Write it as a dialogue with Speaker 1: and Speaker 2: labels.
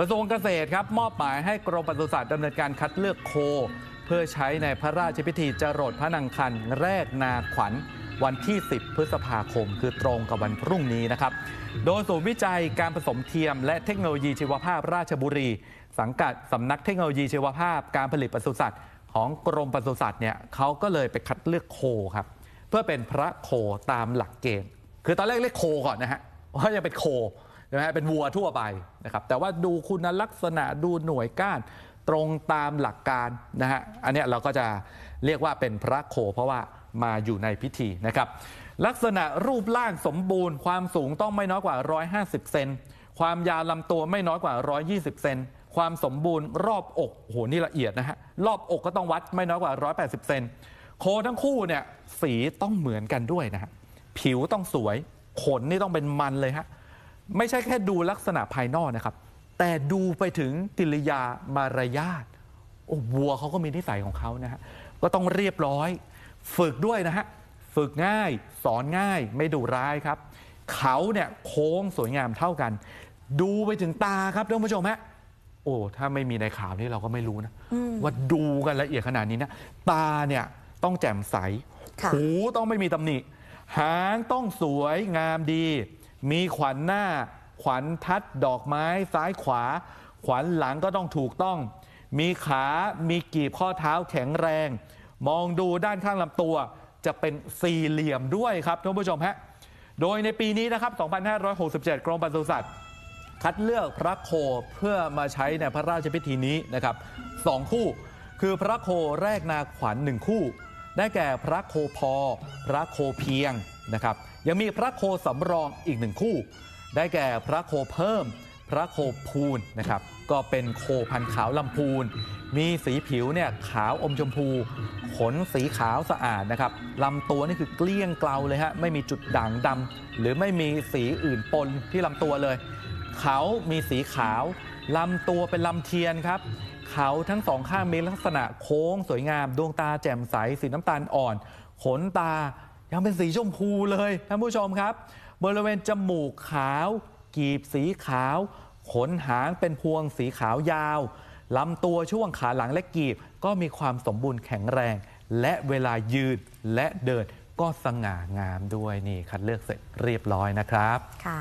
Speaker 1: กระทรวงเกษตรครับมอบหมายให้กรมปศุสัตว์ดำเนินการคัดเลือกโค เพื่อใช้ในพระราชพิธีจรดพระนังคันแรกนาขวัญวันที่ 10 พฤษภาคม คือตรงกับวันพรุ่งนี้นะครับ โดยศูนย์วิจัยการผสมเทียม และเทคโนโลยีชีวภาพราชบุรี สังกัดสำนักเทคโนโลยีชีวภาพการผลิตปศุสัตว์ของกรมปศุสัตว์เนี่ยเขาก็เลยไปคัดเลือกโคครับ เพื่อเป็นพระโคตามหลักเกณฑ์ คือตอนแรกเรียกโคก่อนนะฮะว่ายังเป็นโค ใช่ไหมฮะเป็นวัวทั่วไปนะครับแต่ว่าดูคุณลักษณะดูหน่วยก้านตรงตามหลักการนะฮะอันนี้เราก็จะเรียกว่าเป็นพระโค เพราะว่ามาอยู่ในพิธีนะครับ ลักษณะรูปร่างสมบูรณ์ ความสูงต้องไม่น้อยกว่า 150 เซนความยาวลำตัวไม่น้อยกว่า 120 เซนความสมบูรณ์รอบอกโอ้โหนี่ละเอียดนะฮะรอบอกก็ต้องวัดไม่น้อยกว่า 180 เซนโคทั้งคู่เนี่ยสีต้องเหมือนกันด้วยนะฮะผิวต้องสวยขนนี่ต้องเป็นมันเลยฮะ ไม่ใช่แค่ดูลักษณะภายนอกนะครับ แต่ดูไปถึงกิริยามารยาทโอ้วัวเขาก็มีนิสัยของเขานะฮะก็ต้องเรียบร้อย ฝึกด้วยนะฮะฝึกง่าย สอนง่าย ไม่ดุร้ายครับ เขาเนี่ยโค้งสวยงามเท่ากัน ดูไปถึงตาครับท่านผู้ชมฮะโอ้ถ้าไม่มีในข่าวนี้เราก็ไม่รู้นะว่าดูกันละเอียดขนาดนี้นะตาเนี่ยต้องแจ่มใส
Speaker 2: ค่ะ
Speaker 1: หูต้องไม่มีตำหนิ หางต้องสวยงามดี มีขวัญหน้า ขวัญทัดดอกไม้ซ้ายขวา ขวัญหลังก็ต้องถูกต้อง มีขามีกีบข้อเท้าแข็งแรง มองดูด้านข้างลำตัว จะเป็นสี่เหลี่ยมด้วยครับท่านผู้ชมฮะโดยในปีนี้นะครับ 2567 กรมปศุสัตว์คัดเลือกพระโคเพื่อมาใช้ในพระราชพิธีนี้นะครับสองคู่ คือพระโคแรกนาขวัญหนึ่งคู่ ได้แก่พระโคพอ พระโคเพียงนะครับ ยังมีพระโคสำรองอีกหนึ่งคู่ ได้แก่พระโคเพิ่ม พระโคพูนนะครับ ก็เป็นโคพันขาวลำพูน มีสีผิวเนี่ยขาวอมชมพู ขนสีขาวสะอาดนะครับลำตัวนี่คือเกลี้ยงเกลาเลยฮะ ไม่มีจุดด่างดำหรือไม่มีสีอื่นปนที่ลำตัวเลย เขามีสีขาวลำตัวเป็นลำเทียนครับเขาทั้งสองข้างมีลักษณะโค้งสวยงาม ดวงตาแจ่มใสสีน้ำตาลอ่อน ขนตา ยังเป็นสีชมพูเลยท่านผู้ชมครับ บริเวณจมูกขาว กีบสีขาว ขนหางเป็นพวงสีขาวยาวลำตัวช่วงขาหลังและกีบ ก็มีความสมบูรณ์แข็งแรง และเวลายืนและเดินก็สง่างามด้วยนี่คัดเลือกเสร็จเรียบร้อยนะครับ
Speaker 2: ค่ะ